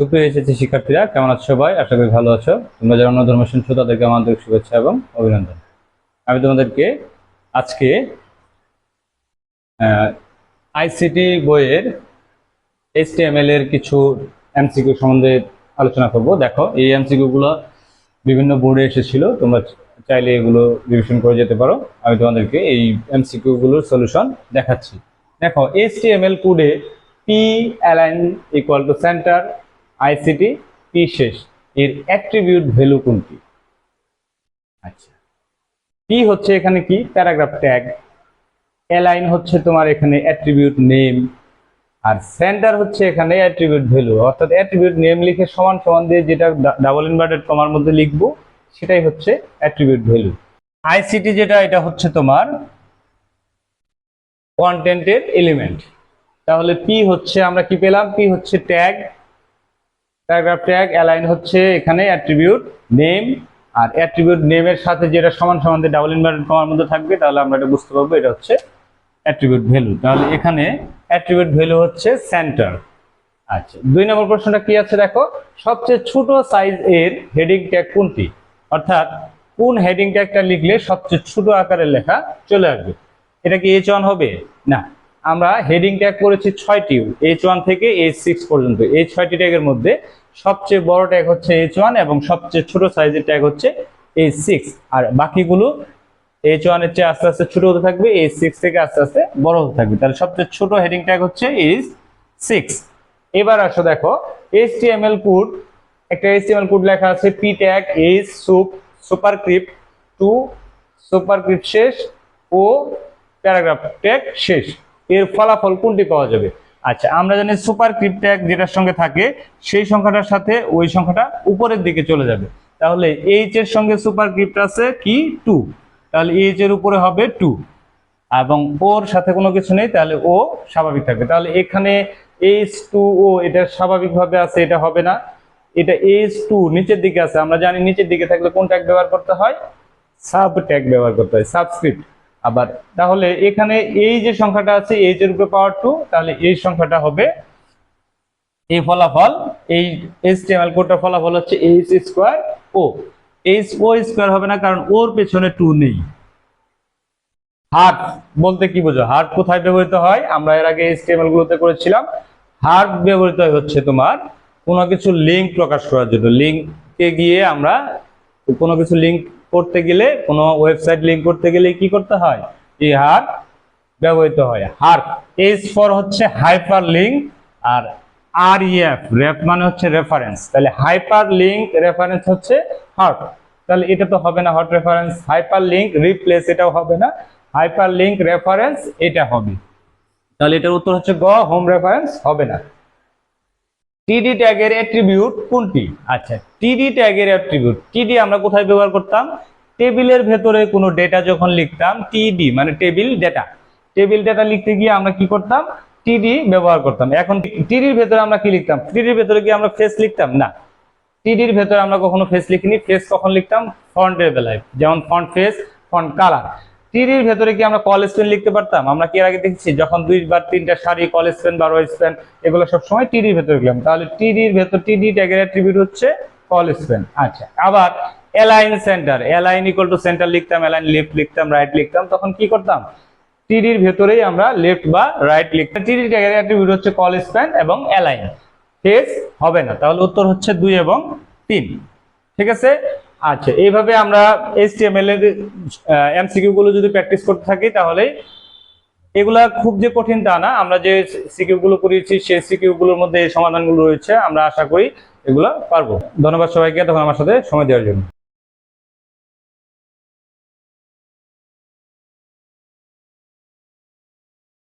সুপ্রিয় এসেছি শিক্ষার্থীরা, কেমন আছো সবাই? আশা করি ভালো আছো। তোমরা যারা অন্য ধর্ম শুনছো, তাদেরকে আমাদের শুভেচ্ছা এবং অভিনন্দন। আমি তোমাদেরকে আজকে আইসিটি বইয়ের এইচটিএমএল এর কিছু এমসিকিউ সম্বন্ধে আলোচনা করব। দেখো, এই এমসিকিউ গুলো বিভিন্ন বোর্ডে এসেছিল। তোমরা চাইলে এগুলো রিভিশন করে যেতে পারো। আমি তোমাদেরকে এই এমসিকিউ গুলোর সলিউশন দেখাচ্ছি। দেখো এইচটিএমএল কোডে P align equal to center ICT P শেষ? এর অ্যাট্রিবিউট ভ্যালু কোনটি? আচ্ছা। পি হচ্ছে এখানে কি? প্যারাগ্রাফ ট্যাগ অ্যালাইন হচ্ছে তোমার এখানে অ্যাট্রিবিউট নেম আর সেন্টার হচ্ছে এখানে অ্যাট্রিবিউট ভ্যালু অর্থাৎ অ্যাট্রিবিউট নেম লিখে সমান সমান দিয়ে যেটা ডাবল ইনভার্টেড কমার মধ্যে লিখব, সেটাই হচ্ছে অ্যাট্রিবিউট ভ্যালু আইসিটি যেটা, এটা হচ্ছে তোমার কন্টেন্টের এলিমেন্ট তাহলে পি হচ্ছে, আমরা কি পেলাম? পি হচ্ছে ট্যাগ প্যারাগ্রাফ ট্যাগ অ্যালাইন হচ্ছে এখানে অ্যাট্রিবিউট নেম আর অ্যাট্রিবিউট নেমের সাথে যেটা সমান সমান ডাবল ইনভার্টেড কমার মধ্যে থাকবে, তাহলে আমরা এটা বুঝতে পারব, এটা হচ্ছে অ্যাট্রিবিউট ভ্যালু তাহলে এখানে অ্যাট্রিবিউট ভ্যালু হচ্ছে সেন্টার আচ্ছা দুই নম্বর প্রশ্নটা কি আছে দেখো? সবচেয়ে ছোট সাইজ এর হেডিং ট্যাগ কোনটি? অর্থাৎ কোন হেডিং ট্যাগটা লিখলে সবচেয়ে ছোট আকারের লেখা চলে আসবে? এটা কি এইচ ওয়ান হবে? না। আমরা হেডিং ট্যাগ করেছি ছয়টি এইচ ওয়ান থেকে এইচ সিক্স পর্যন্ত। এই ছয়টি ট্যাগের মধ্যে সবচেয়ে বড় ট্যাগ হচ্ছে এইচ ওয়ান এবং সবচেয়ে ছোট সাইজের ট্যাগ হচ্ছে এইচ সিক্স আর বাকিগুলো এইচ ওয়ানের চেয়ে আস্তে আস্তে ছোট হতে থাকবে এইচ সিক্স থেকে আস্তে আস্তে বড় হতে থাকবে। তাহলে সবচেয়ে ছোট হেডিং ট্যাগ হচ্ছে এইচ সিক্স এবার আসো দেখো এইচটিএমএল কোড একটা এইচটিএমএল কোড লেখা আছে P tag H sup superscript two superscript শেষ ও প্যারাগ্রাফ ট্যাগ শেষ। এর ফলাফল কোনটি পাওয়া যাবে? আচ্ছা আমরা জানি সুপার ক্রিপ্ট ট্যাগ যেটার সঙ্গে থাকে, সেই সংখ্যাটার সাথে ওই সংখ্যাটা উপরের দিকে চলে যাবে। তাহলে এইচ এর সঙ্গে সুপার ক্রিপ্ট আছে কি? টু। তাহলে এইচ এর উপরে হবে টু। এবং ওর সাথে কোনো কিছু নেই, তাহলে ও স্বাভাবিক থাকবে। তাহলে এখানে এইচ টু ও এটা স্বাভাবিকভাবে আছে, এটা হবে না। এটা এইচ টু নিচের দিকে আছে, আমরা জানি নিচের দিকে থাকলে কোন ট্যাগ ব্যবহার করতে হয়? সাব ট্যাগ ব্যবহার করতে হয় সাবস্ক্রিপ্ট আবার তাহলে এখানে এই যে সংখ্যাটা আছে এইচ এর উপরে পাওয়ার টু তাহলে এই সংখ্যাটা হবে এই ফলাফল, এই এইচটিএমএল কোডটার ফলাফল হচ্ছে H square O H O square হবে না, কারণ ওর পেছনে টু নেই। হার্ট বলতে কি বোঝো? হার্ট কোথায় ব্যবহৃত হয়? আমরা এর আগে এইচটিএমএল গুলোতে করেছিলাম। হার্ট ব্যবহৃত হচ্ছে তোমার কোনো কিছু লিঙ্ক প্রকাশ করার জন্য। লিঙ্কে গিয়ে আমরা কোনো কিছু লিঙ্ক করতে গেলে, কোনো ওয়েবসাইট লিঙ্ক করতে গেলে কি করতে হয়? এই হার্ট ব্যবহৃত হয়। হার্ট এইচ ফর হচ্ছে হাইপার লিঙ্ক আর আর ইএফ রেফ মানে হচ্ছে রেফারেন্স তাহলে হাইপার লিঙ্ক রেফারেন্স হচ্ছে হার্ট তাহলে এটা তো হবে না hot reference hyperlink replace এটাও হবে না। হাইপার লিঙ্ক রেফারেন্স এটা হবে। তাহলে এটার উত্তর হচ্ছে গ হোম রেফারেন্স হবে না। টিডি ট্যাগের অ্যাট্রিবিউট কোনটি? আচ্ছা। টিডি ট্যাগের অ্যাট্রিবিউট টিডি আমরা কোথায় ব্যবহার করতাম? টেবিলের ভেতরে কোনো ডেটা যখন লিখতাম টিডি মানে টেবিল ডেটা টেবিল ডেটা লিখতে গিয়ে আমরা কি করতাম? টিডি ব্যবহার করতাম। এখন টিডির ভেতরে আমরা কি লিখতাম? টিডির ভেতরে কি আমরা ফেস লিখতাম? না। টিডির ভেতরে আমরা কখনো ফেস লিখিনি। ফেস কখন লিখতাম? ফন্টের বেলায়। যেমন ফন্ট ফেস ফন্ট কালার টিডির ভেতরে কি আমরা কল স্পেন লিখতে পারতাম? আমরা কি আগে দেখেছি, যখন দুইবার তিনটা সারি কল স্পেন বারো স্পেন এগুলো সবসময় টিডির ভেতরে লিখলাম। তাহলে টিডির ভেতর টিডি ট্যাগের অ্যাট্রিবিউট হচ্ছে কল স্পেন আচ্ছা আবার align center align equal to center লিখতাম অ্যালাইন লেফট লিখতাম রাইট লিখতাম, তখন কি করতাম? টিডির ভেতরেই আমরা লেফট বা রাইট লিখতাম। টিডি ট্যাগের অ্যাট্রিবিউট হচ্ছে কল স্পেন এবং অ্যালাইন ফেস হবে না। তাহলে উত্তর হচ্ছে দুই এবং তিন। ঠিক আছে? আচ্ছা এইভাবে আমরা এইচটিএমএল এর এমসিকিউ গুলো যদি প্র্যাকটিস করতে থাকি তাহলে এগুলা খুব যে কঠিন তা না। আমরা যে সিকিউ গুলো করিয়েছি, সেই সিকিউ গুলোর মধ্যে সমাধানগুলো রয়েছে। আমরা আশা করি এগুলা পারব। ধন্যবাদ সবাইকে। তখন আমার সাথে সময় দেওয়ার জন্য।